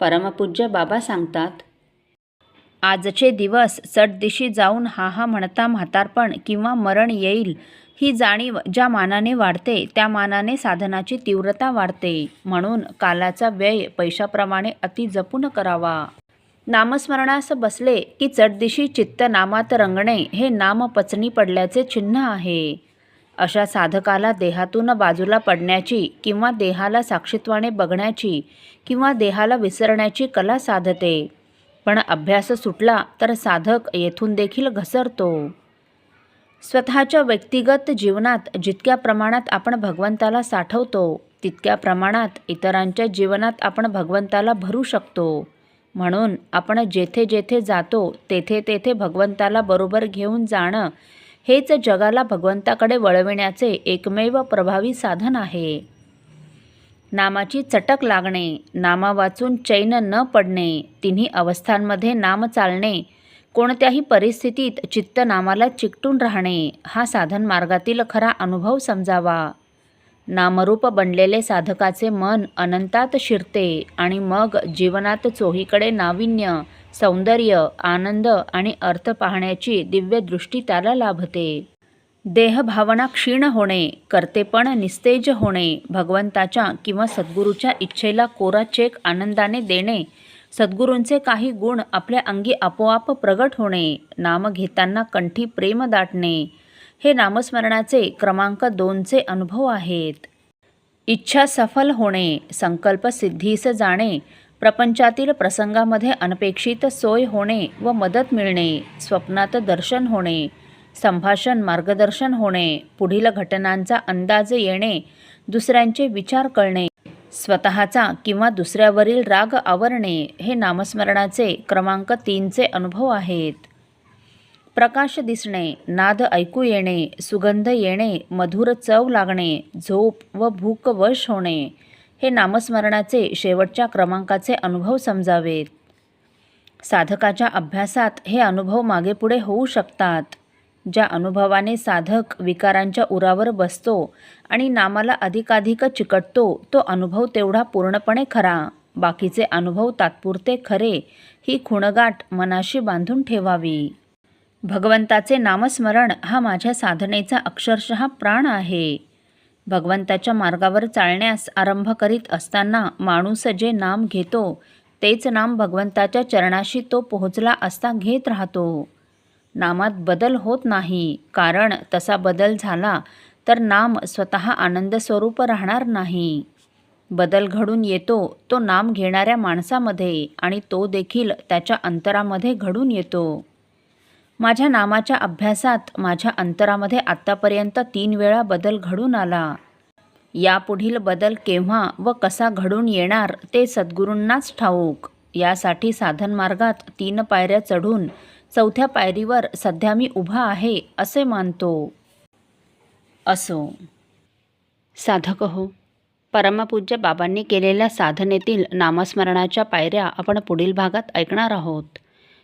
परमपूज्य बाबा सांगतात आजचे दिवस चटदिशी जाऊन हा हा म्हणता म्हातारपण किंवा मरण येईल ही जाणीव ज्या मानाने वाढते त्या मानाने साधनाची तीव्रता वाढते म्हणून कालाचा व्यय पैशाप्रमाणे अति जपून करावा. नामस्मरणास बसले की चटदिशी चित्त नामात रंगणे हे नाम पचनी पडल्याचे चिन्ह आहे. अशा साधकाला देहातून बाजूला पडण्याची किंवा देहाला साक्षीत्वाने बघण्याची किंवा देहाला विसरण्याची कला साधते. पण अभ्यास सुटला तर साधक येथून देखील घसरतो. स्वतःच्या व्यक्तिगत जीवनात जितक्या प्रमाणात आपण भगवंताला साठवतो तितक्या प्रमाणात इतरांच्या जीवनात आपण भगवंताला भरू शकतो. म्हणून आपण जेथे जेथे जातो तेथे तेथे भगवंताला बरोबर घेऊन जाणं हेच जगाला भगवंताकडे वळविण्याचे एकमेव प्रभावी साधन आहे. नामाची चटक लागणे नामा वाचून चैन न पडणे तिन्ही अवस्थांमध्ये नाम चालणे कोणत्याही परिस्थितीत चित्त नामाला चिकटून राहणे हा साधन मार्गातील खरा अनुभव समजावा. नामरूप बनलेले साधकाचे मन अनंतात शिरते आणि मग जीवनात चोहीकडे नाविन्य सौंदर्य आनंद आणि अर्थ पाहण्याची दिव्य दृष्टी त्याला लाभते. देहभावना क्षीण होणे कर्तेपण निस्तेज होणे भगवंताच्या किंवा सद्गुरूच्या इच्छेला कोरा चेक आनंदाने देणे सद्गुरूंचे काही गुण आपल्या अंगी आपोआप प्रगट होणे नाम घेताना कंठी प्रेम दाटणे हे नामस्मरणाचे क्रमांक दोनचे अनुभव आहेत. इच्छा सफल होणे संकल्प सिद्धीस जाणे प्रपंचातील प्रसंगामध्ये अनपेक्षित सोय होणे व मदत मिळणे स्वप्नात दर्शन होणे संभाषण मार्गदर्शन होणे पुढील घटनांचा अंदाज येणे दुसऱ्यांचे विचार कळणे स्वतःचा किंवा दुसऱ्यावरील राग आवरणे हे नामस्मरणाचे क्रमांक तीनचे अनुभव आहेत. प्रकाश दिसणे नाद ऐकू येणे सुगंध येणे मधुर चव लागणे झोप व भूक वश होणे हे नामस्मरणाचे शेवटच्या क्रमांकाचे अनुभव समजावेत. साधकाच्या अभ्यासात हे अनुभव मागेपुढे होऊ शकतात. ज्या अनुभवाने साधक विकारांच्या उरावर बसतो आणि नामाला अधिकाधिक चिकटतो तो अनुभव तेवढा पूर्णपणे खरा. बाकीचे अनुभव तात्पुरते खरे ही खुणगाठ मनाशी बांधून ठेवावी. भगवंताचे नामस्मरण हा माझ्या साधनेचा अक्षरशः प्राण आहे. भगवंताच्या मार्गावर चालण्यास आरंभ करीत असताना माणूस जे नाम घेतो तेच नाम भगवंताच्या चरणाशी तो पोहोचला असता घेत राहतो. नामात बदल होत नाही. कारण तसा बदल झाला तर नाम स्वतः आनंद स्वरूप राहणार नाही. बदल घडून येतो तो नाम घेणाऱ्या माणसामध्ये आणि तो देखील त्याच्या अंतरामध्ये घडून येतो. माझ्या नामाच्या अभ्यासात माझ्या अंतरामध्ये आत्तापर्यंत तीन वेळा बदल घडून आला. यापुढील बदल केव्हा व कसा घडून येणार ते सद्गुरूंनाच ठाऊक. यासाठी साधनमार्गात तीन पायऱ्या चढून चौथ्या पायरीवर सध्या मी उभा आहे असे मानतो. असो. साधक हो परमपूज्य बाबांनी केलेल्या साधनेतील नामस्मरणाच्या पायऱ्या आपण पुढील भागात ऐकणार आहोत.